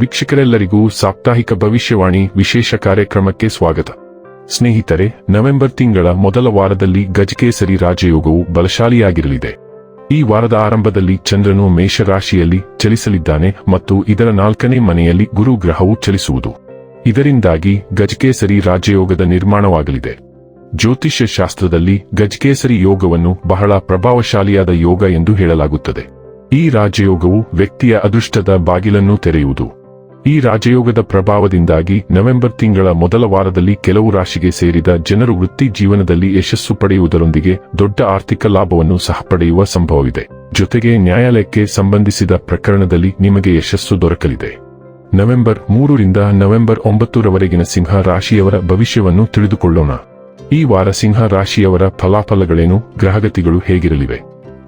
ವೀಕ್ಷಕರೆಲ್ಲರಿಗೂ ಸಾಪ್ತಾಹಿಕ ಭವಿಷ್ಯವಾಣಿ ವಿಶೇಷ ಕಾರ್ಯಕ್ರಮಕ್ಕೆ ಸ್ವಾಗತ. ಸ್ನೇಹಿತರೆ, ನವೆಂಬರ್ ತಿಂಗಳ ಮೊದಲ ವಾರದಲ್ಲಿ ಗಜಕೇಸರಿ ರಾಜಯೋಗವು ಬಲಶಾಲಿಯಾಗಿರಲಿದೆ. ಈ ವಾರದ ಆರಂಭದಲ್ಲಿ ಚಂದ್ರನು ಮೇಷರಾಶಿಯಲ್ಲಿ ಚಲಿಸಲಿದ್ದಾನೆ ಮತ್ತು ಇದರ ನಾಲ್ಕನೇ ಮನೆಯಲ್ಲಿ ಗುರು ಗ್ರಹವು ಚಲಿಸುವುದು. ಇದರಿಂದಾಗಿ ಗಜಕೇಸರಿ ರಾಜಯೋಗದ ನಿರ್ಮಾಣವಾಗಲಿದೆ. ಜ್ಯೋತಿಷ್ಯ ಶಾಸ್ತ್ರದಲ್ಲಿ ಗಜಕೇಸರಿ ಯೋಗವನ್ನು ಬಹಳ ಪ್ರಭಾವಶಾಲಿಯಾದ ಯೋಗ ಎಂದು ಹೇಳಲಾಗುತ್ತದೆ. ಈ ರಾಜಯೋಗವು ವ್ಯಕ್ತಿಯ ಅದೃಷ್ಟದ ಬಾಗಿಲನ್ನು ತೆರೆಯುವುದು. ಈ ರಾಜಯೋಗದ ಪ್ರಭಾವದಿಂದಾಗಿ ನವೆಂಬರ್ ತಿಂಗಳ ಮೊದಲ ವಾರದಲ್ಲಿ ಕೆಲವು ರಾಶಿಗೆ ಸೇರಿದ ಜನರು ವೃತ್ತಿ ಜೀವನದಲ್ಲಿ ಯಶಸ್ಸು ಪಡೆಯುವುದರೊಂದಿಗೆ ದೊಡ್ಡ ಆರ್ಥಿಕ ಲಾಭವನ್ನು ಸಹ ಪಡೆಯುವ ಸಂಭವವಿದೆ. ಜೊತೆಗೆ ನ್ಯಾಯಾಲಯಕ್ಕೆ ಸಂಬಂಧಿಸಿದ ಪ್ರಕರಣದಲ್ಲಿ ನಿಮಗೆ ಯಶಸ್ಸು ದೊರಕಲಿದೆ. ನವೆಂಬರ್ ಮೂರರಿಂದ ನವೆಂಬರ್ ಒಂಬತ್ತರವರೆಗಿನ ಸಿಂಹ ರಾಶಿಯವರ ಭವಿಷ್ಯವನ್ನು ತಿಳಿದುಕೊಳ್ಳೋಣ. ಈ ವಾರ ಸಿಂಹ ರಾಶಿಯವರ ಫಲಾಫಲಗಳೇನು, ಗ್ರಹಗತಿಗಳು ಹೇಗಿರಲಿವೆ?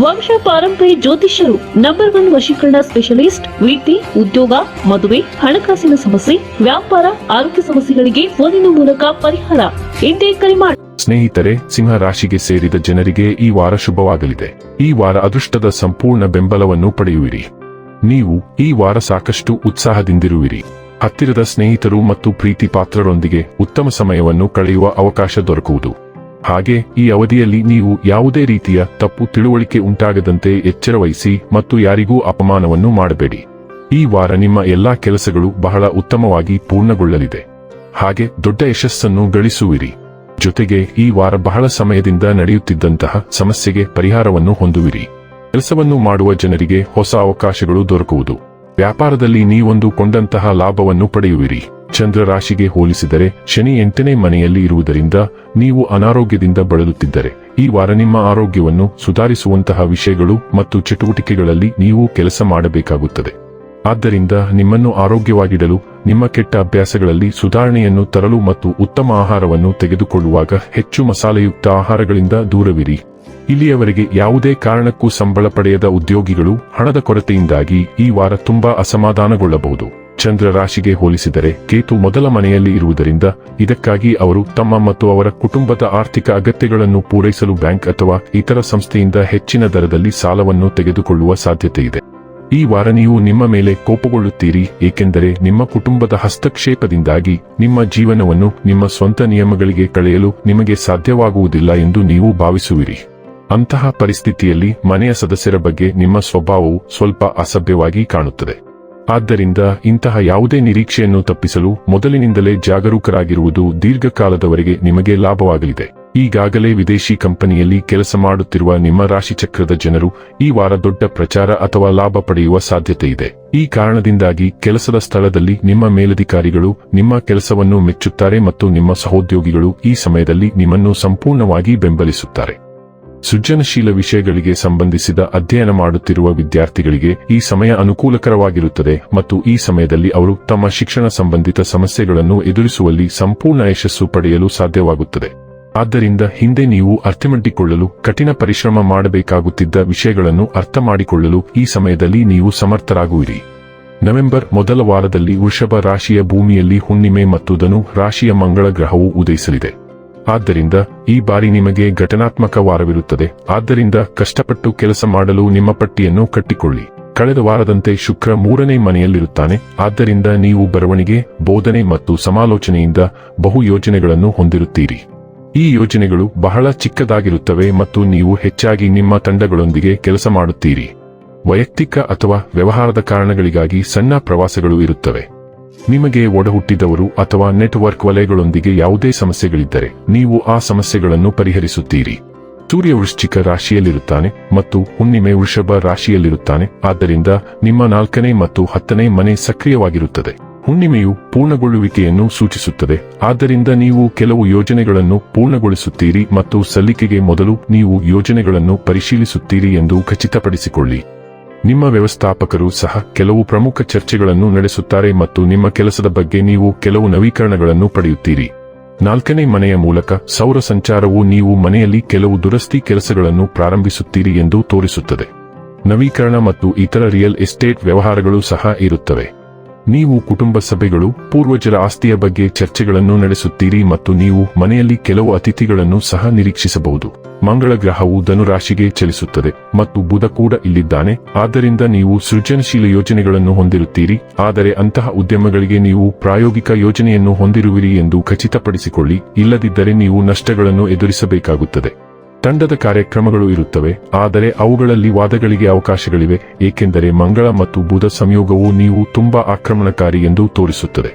ವಂಶ ಪಾರಂಪರ್ಯ ಜ್ಯೋತಿಷ್ಯರು ನಂಬರ್ ಒನ್ ವಶೀಕರಣ ಸ್ಪೆಷಲಿಸ್ಟ್ ವೃತ್ತಿ ಉದ್ಯೋಗ, ಮದುವೆ, ಹಣಕಾಸಿನ ಸಮಸ್ಯೆ, ವ್ಯಾಪಾರ, ಆರೋಗ್ಯ ಸಮಸ್ಯೆಗಳಿಗೆ ಫೋನಿನ ಮೂಲಕ ಪರಿಹಾರ. ಎಂದೇ ಕರೆ ಮಾಡಿ ಸ್ನೇಹಿತರೆ, ಸಿಂಹ ರಾಶಿಗೆ ಸೇರಿದ ಜನರಿಗೆ ಈ ವಾರ ಶುಭವಾಗಲಿದೆ. ಈ ವಾರ ಅದೃಷ್ಟದ ಸಂಪೂರ್ಣ ಬೆಂಬಲವನ್ನು ಪಡೆಯುವಿರಿ. ನೀವು ಈ ವಾರ ಸಾಕಷ್ಟು ಉತ್ಸಾಹದಿಂದಿರುವಿರಿ. ಹತ್ತಿರದ ಸ್ನೇಹಿತರು ಮತ್ತು ಪ್ರೀತಿ ಪಾತ್ರರೊಂದಿಗೆ ಉತ್ತಮ ಸಮಯವನ್ನು ಕಳೆಯುವ ಅವಕಾಶ ದೊರಕುವುದು. ಹಾಗೆ ಈ ಅವಧಿಯಲ್ಲಿ ನೀವು ಯಾವುದೇ ರೀತಿಯ ತಪ್ಪು ತಿಳುವಳಿಕೆ ಉಂಟಾಗದಂತೆ ಎಚ್ಚರವಹಿಸಿ ಮತ್ತು ಯಾರಿಗೂ ಅಪಮಾನವನ್ನು ಮಾಡಬೇಡಿ. ಈ ವಾರ ನಿಮ್ಮ ಎಲ್ಲಾ ಕೆಲಸಗಳು ಬಹಳ ಉತ್ತಮವಾಗಿ ಪೂರ್ಣಗೊಳ್ಳಲಿದೆ. ಹಾಗೆ ದೊಡ್ಡ ಯಶಸ್ಸನ್ನು ಗಳಿಸುವಿರಿ. ಜೊತೆಗೆ ಈ ವಾರ ಬಹಳ ಸಮಯದಿಂದ ನಡೆಯುತ್ತಿದ್ದಂತಹ ಸಮಸ್ಯೆಗೆ ಪರಿಹಾರವನ್ನು ಹೊಂದುವಿರಿ. ಕೆಲಸವನ್ನು ಮಾಡುವ ಜನರಿಗೆ ಹೊಸ ಅವಕಾಶಗಳು ದೊರಕುವುದು. ವ್ಯಾಪಾರದಲ್ಲಿ ನೀವೊಂದು ಕೊಂಡಂತಹ ಲಾಭವನ್ನು ಪಡೆಯುವಿರಿ. ಚಂದ್ರ ರಾಶಿಗೆ ಹೋಲಿಸಿದರೆ ಶನಿ ಎಂಟನೇ ಮನೆಯಲ್ಲಿ ಇರುವುದರಿಂದ ನೀವು ಅನಾರೋಗ್ಯದಿಂದ ಬಳಲುತ್ತಿದ್ದರೆ. ಈ ವಾರ ನಿಮ್ಮ ಆರೋಗ್ಯವನ್ನು ಸುಧಾರಿಸುವಂತಹ ವಿಷಯಗಳು ಮತ್ತು ಚಟುವಟಿಕೆಗಳಲ್ಲಿ ನೀವು ಕೆಲಸ ಮಾಡಬೇಕಾಗುತ್ತದೆ. ಆದ್ದರಿಂದ ನಿಮ್ಮನ್ನು ಆರೋಗ್ಯವಾಗಿಡಲು, ನಿಮ್ಮ ಕೆಟ್ಟ ಅಭ್ಯಾಸಗಳಲ್ಲಿ ಸುಧಾರಣೆಯನ್ನು ತರಲು ಮತ್ತು ಉತ್ತಮ ಆಹಾರವನ್ನು ತೆಗೆದುಕೊಳ್ಳುವಾಗ ಹೆಚ್ಚು ಮಸಾಲೆಯುಕ್ತ ಆಹಾರಗಳಿಂದ ದೂರವಿರಿ. ಇಲ್ಲಿಯವರೆಗೆ ಯಾವುದೇ ಕಾರಣಕ್ಕೂ ಸಂಬಳ ಪಡೆಯದ ಉದ್ಯೋಗಿಗಳು ಹಣದ ಕೊರತೆಯಿಂದಾಗಿ ಈ ವಾರ ತುಂಬಾ ಅಸಮಾಧಾನಗೊಳ್ಳಬಹುದು. ಚಂದ್ರ ರಾಶಿಗೆ ಹೋಲಿಸಿದರೆ ಕೇತು ಮೊದಲ ಮನೆಯಲ್ಲಿ ಇರುವುದರಿಂದ ಇದಕ್ಕಾಗಿ ಅವರು ತಮ್ಮ ಮತ್ತು ಅವರ ಕುಟುಂಬದ ಆರ್ಥಿಕ ಅಗತ್ಯಗಳನ್ನು ಪೂರೈಸಲು ಬ್ಯಾಂಕ್ ಅಥವಾ ಇತರ ಸಂಸ್ಥೆಯಿಂದ ಹೆಚ್ಚಿನ ದರದಲ್ಲಿ ಸಾಲವನ್ನು ತೆಗೆದುಕೊಳ್ಳುವ ಸಾಧ್ಯತೆಯಿದೆ. ಈ ವಾರ ನೀವು ನಿಮ್ಮ ಮೇಲೆ ಕೋಪಗೊಳ್ಳುತ್ತೀರಿ, ಏಕೆಂದರೆ ನಿಮ್ಮ ಕುಟುಂಬದ ಹಸ್ತಕ್ಷೇಪದಿಂದಾಗಿ ನಿಮ್ಮ ಜೀವನವನ್ನು ನಿಮ್ಮ ಸ್ವಂತ ನಿಯಮಗಳಿಗೆ ಕಳೆಯಲು ನಿಮಗೆ ಸಾಧ್ಯವಾಗುವುದಿಲ್ಲ ಎಂದು ನೀವು ಭಾವಿಸುವಿರಿ. ಅಂತಹ ಪರಿಸ್ಥಿತಿಯಲ್ಲಿ ಮನೆಯ ಸದಸ್ಯರ ಬಗ್ಗೆ ನಿಮ್ಮ ಸ್ವಭಾವವು ಸ್ವಲ್ಪ ಅಸಭ್ಯವಾಗಿ ಕಾಣುತ್ತದೆ. ಆದ್ದರಿಂದ ಇಂತಹ ಯಾವುದೇ ನಿರೀಕ್ಷೆಯನ್ನು ತಪ್ಪಿಸಲು ಮೊದಲಿನಿಂದಲೇ ಜಾಗರೂಕರಾಗಿರುವುದು ದೀರ್ಘಕಾಲದವರೆಗೆ ನಿಮಗೆ ಲಾಭವಾಗಲಿದೆ. ಈಗಾಗಲೇ ವಿದೇಶಿ ಕಂಪನಿಯಲ್ಲಿ ಕೆಲಸ ಮಾಡುತ್ತಿರುವ ನಿಮ್ಮ ರಾಶಿಚಕ್ರದ ಜನರು ಈ ವಾರ ದೊಡ್ಡ ಪ್ರಚಾರ ಅಥವಾ ಲಾಭ ಪಡೆಯುವ ಸಾಧ್ಯತೆ ಇದೆ. ಈ ಕಾರಣದಿಂದಾಗಿ ಕೆಲಸದ ಸ್ಥಳದಲ್ಲಿ ನಿಮ್ಮ ಮೇಲಧಿಕಾರಿಗಳು ನಿಮ್ಮ ಕೆಲಸವನ್ನು ಮೆಚ್ಚುತ್ತಾರೆ ಮತ್ತು ನಿಮ್ಮ ಸಹೋದ್ಯೋಗಿಗಳು ಈ ಸಮಯದಲ್ಲಿ ನಿಮ್ಮನ್ನು ಸಂಪೂರ್ಣವಾಗಿ ಬೆಂಬಲಿಸುತ್ತಾರೆ. ಸೃಜನಶೀಲ ವಿಷಯಗಳಿಗೆ ಸಂಬಂಧಿಸಿದ ಅಧ್ಯಯನ ಮಾಡುತ್ತಿರುವ ವಿದ್ಯಾರ್ಥಿಗಳಿಗೆ ಈ ಸಮಯ ಅನುಕೂಲಕರವಾಗಿರುತ್ತದೆ ಮತ್ತು ಈ ಸಮಯದಲ್ಲಿ ಅವರು ತಮ್ಮ ಶಿಕ್ಷಣ ಸಂಬಂಧಿತ ಸಮಸ್ಯೆಗಳನ್ನು ಎದುರಿಸುವಲ್ಲಿ ಸಂಪೂರ್ಣ ಯಶಸ್ಸು ಪಡೆಯಲು ಸಾಧ್ಯವಾಗುತ್ತದೆ. ಆದ್ದರಿಂದ ಹಿಂದೆ ನೀವು ಅರ್ಥಮಾಡಿಕೊಳ್ಳಲು, ಕಠಿಣ ಪರಿಶ್ರಮ ಮಾಡಬೇಕಾಗುತ್ತಿದ್ದ ವಿಷಯಗಳನ್ನು ಅರ್ಥ ಮಾಡಿಕೊಳ್ಳಲು ಈ ಸಮಯದಲ್ಲಿ ನೀವು ಸಮರ್ಥರಾಗುವಿರಿ. ನವೆಂಬರ್ ಮೊದಲ ವಾರದಲ್ಲಿ ವೃಷಭ ರಾಶಿಯ ಭೂಮಿಯಲ್ಲಿ ಹುಣ್ಣಿಮೆ ಮತ್ತು ಧನು ರಾಶಿಯ ಮಂಗಳ ಗ್ರಹವು ಉದಯಿಸಲಿದೆ. ಆದ್ದರಿಂದ ಈ ಬಾರಿ ನಿಮಗೆ ಘಟನಾತ್ಮಕ ವಾರವಿರುತ್ತದೆ. ಆದ್ದರಿಂದ ಕಷ್ಟಪಟ್ಟು ಕೆಲಸ ಮಾಡಲು ನಿಮ್ಮ ಪಟ್ಟಿಯನ್ನು ಕಟ್ಟಿಕೊಳ್ಳಿ. ಕಳೆದ ವಾರದಂತೆ ಶುಕ್ರ ಮೂರನೇ ಮನೆಯಲ್ಲಿರುತ್ತಾನೆ. ಆದ್ದರಿಂದ ನೀವು ಬರವಣಿಗೆ, ಬೋಧನೆ ಮತ್ತು ಸಮಾಲೋಚನೆಯಿಂದ ಬಹು ಯೋಜನೆಗಳನ್ನು ಹೊಂದಿರುತ್ತೀರಿ. ಈ ಯೋಜನೆಗಳು ಬಹಳ ಚಿಕ್ಕದಾಗಿರುತ್ತವೆ ಮತ್ತು ನೀವು ಹೆಚ್ಚಾಗಿ ನಿಮ್ಮ ತಂಡಗಳೊಂದಿಗೆ ಕೆಲಸ ಮಾಡುತ್ತೀರಿ. ವೈಯಕ್ತಿಕ ಅಥವಾ ವ್ಯವಹಾರದ ಕಾರಣಗಳಿಗಾಗಿ ಸಣ್ಣ ಪ್ರವಾಸಗಳು ಇರುತ್ತವೆ. ನಿಮಗೆ ಒಡಹುಟ್ಟಿದವರು ಅಥವಾ ನೆಟ್ವರ್ಕ್ ವಲಯಗಳೊಂದಿಗೆ ಯಾವುದೇ ಸಮಸ್ಯೆಗಳಿದ್ದರೆ ನೀವು ಆ ಸಮಸ್ಯೆಗಳನ್ನು ಪರಿಹರಿಸುತ್ತೀರಿ. ಸೂರ್ಯ ವೃಶ್ಚಿಕ ರಾಶಿಯಲ್ಲಿರುತ್ತಾನೆ ಮತ್ತು ಹುಣ್ಣಿಮೆ ವೃಷಭ ರಾಶಿಯಲ್ಲಿರುತ್ತಾನೆ, ಆದ್ದರಿಂದ ನಿಮ್ಮ ನಾಲ್ಕನೇ ಮತ್ತು ಹತ್ತನೇ ಮನೆ ಸಕ್ರಿಯವಾಗಿರುತ್ತದೆ. ಹುಣ್ಣಿಮೆಯು ಪೂರ್ಣಗೊಳ್ಳುವಿಕೆಯನ್ನು ಸೂಚಿಸುತ್ತದೆ, ಆದ್ದರಿಂದ ನೀವು ಕೆಲವು ಯೋಜನೆಗಳನ್ನು ಪೂರ್ಣಗೊಳಿಸುತ್ತೀರಿ ಮತ್ತು ಸಲ್ಲಿಕೆಗೆ ಮೊದಲು ನೀವು ಯೋಜನೆಗಳನ್ನು ಪರಿಶೀಲಿಸುತ್ತೀರಿ ಎಂದು ಖಚಿತಪಡಿಸಿಕೊಳ್ಳಿ. ನಿಮ್ಮ ವ್ಯವಸ್ಥಾಪಕರು ಸಹ ಕೆಲವು ಪ್ರಮುಖ ಚರ್ಚೆಗಳನ್ನು ನಡೆಸುತ್ತಾರೆ ಮತ್ತು ನಿಮ್ಮ ಕೆಲಸದ ಬಗ್ಗೆ ನೀವು ಕೆಲವು ನವೀಕರಣಗಳನ್ನು ಪಡೆಯುತ್ತೀರಿ. ನಾಲ್ಕನೇ ಮನೆಯ ಮೂಲಕ ಸೌರ ಸಂಚಾರವು ನೀವು ಮನೆಯಲ್ಲಿ ಕೆಲವು ದುರಸ್ತಿ ಕೆಲಸಗಳನ್ನು ಪ್ರಾರಂಭಿಸುತ್ತೀರಿ ಎಂದು ತೋರಿಸುತ್ತದೆ. ನವೀಕರಣ ಮತ್ತು ಇತರ ರಿಯಲ್ ಎಸ್ಟೇಟ್ ವ್ಯವಹಾರಗಳು ಸಹ ಇರುತ್ತವೆ. ನೀವು ಕುಟುಂಬ ಸಭೆಗಳು, ಪೂರ್ವಜರ ಆಸ್ತಿಯ ಬಗ್ಗೆ ಚರ್ಚೆಗಳನ್ನು ನಡೆಸುತ್ತೀರಿ ಮತ್ತು ನೀವು ಮನೆಯಲ್ಲಿ ಕೆಲವು ಅತಿಥಿಗಳನ್ನು ಸಹ ನಿರೀಕ್ಷಿಸಬಹುದು. ಮಂಗಳ ಗ್ರಹವು ಧನುರಾಶಿಗೆ ಚಲಿಸುತ್ತದೆ ಮತ್ತು ಬುಧ ಕೂಡ ಇಲ್ಲಿದ್ದಾನೆ. ಆದ್ದರಿಂದ ನೀವು ಸೃಜನಶೀಲ ಯೋಜನೆಗಳನ್ನು ಹೊಂದಿರುತ್ತೀರಿ. ಆದರೆ ಅಂತಹ ಉದ್ಯಮಗಳಿಗೆ ನೀವು ಪ್ರಾಯೋಗಿಕ ಯೋಜನೆಯನ್ನು ಹೊಂದಿರುವಿರಿ ಎಂದು ಖಚಿತಪಡಿಸಿಕೊಳ್ಳಿ. ಇಲ್ಲದಿದ್ದರೆ ನೀವು ನಷ್ಟಗಳನ್ನು ಎದುರಿಸಬೇಕಾಗುತ್ತದೆ. ತಂಡದ ಕಾರ್ಯಕ್ರಮಗಳು ಇರುತ್ತವೆ, ಆದರೆ ಅವುಗಳಲ್ಲಿ ವಾದಗಳಿಗೆ ಅವಕಾಶಗಳಿವೆ, ಏಕೆಂದರೆ ಮಂಗಳ ಮತ್ತು ಬುಧ ಸಂಯೋಗವು ನೀವು ತುಂಬಾ ಆಕ್ರಮಣಕಾರಿ ಎಂದು ತೋರಿಸುತ್ತದೆ.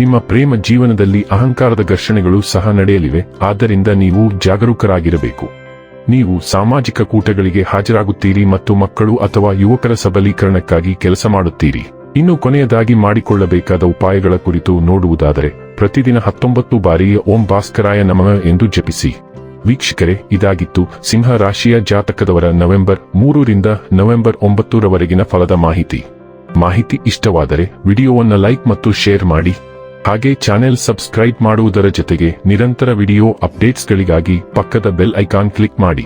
ನಿಮ್ಮ ಪ್ರೇಮ ಜೀವನದಲ್ಲಿ ಅಹಂಕಾರದ ಘರ್ಷಣೆಗಳು ಸಹ ನಡೆಯಲಿವೆ, ಆದ್ದರಿಂದ ನೀವು ಜಾಗರೂಕರಾಗಿರಬೇಕು. ನೀವು ಸಾಮಾಜಿಕ ಕೂಟಗಳಿಗೆ ಹಾಜರಾಗುತ್ತೀರಿ ಮತ್ತು ಮಕ್ಕಳು ಅಥವಾ ಯುವಕರ ಸಬಲೀಕರಣಕ್ಕಾಗಿ ಕೆಲಸ ಮಾಡುತ್ತೀರಿ. ಇನ್ನು ಕೊನೆಯದಾಗಿ ಮಾಡಿಕೊಳ್ಳಬೇಕಾದ ಉಪಾಯಗಳ ಕುರಿತು ನೋಡುವುದಾದರೆ, ಪ್ರತಿದಿನ ಹತ್ತೊಂಬತ್ತು ಬಾರಿ ಓಂ ಭಾಸ್ಕರಾಯ ನಮಃ ಎಂದು ಜಪಿಸಿ. ವೀಕ್ಷಕರೇ, ಇದಾಗಿತ್ತು ಸಿಂಹ ರಾಶಿಯ ಜಾತಕದವರ ನವೆಂಬರ್ ಮೂರರಿಂದ ನವೆಂಬರ್ ಒಂಬತ್ತರವರೆಗಿನ ಫಲದ ಮಾಹಿತಿ. ಮಾಹಿತಿ ಇಷ್ಟವಾದರೆ ವಿಡಿಯೋವನ್ನು ಲೈಕ್ ಮತ್ತು ಶೇರ್ ಮಾಡಿ. ಹಾಗೆ ಚಾನೆಲ್ ಸಬ್ಸ್ಕ್ರೈಬ್ ಮಾಡುವುದರ ಜೊತೆಗೆ ನಿರಂತರ ವಿಡಿಯೋ ಅಪ್ಡೇಟ್ಸ್ಗಳಿಗಾಗಿ ಪಕ್ಕದ ಬೆಲ್ ಐಕಾನ್ ಕ್ಲಿಕ್ ಮಾಡಿ.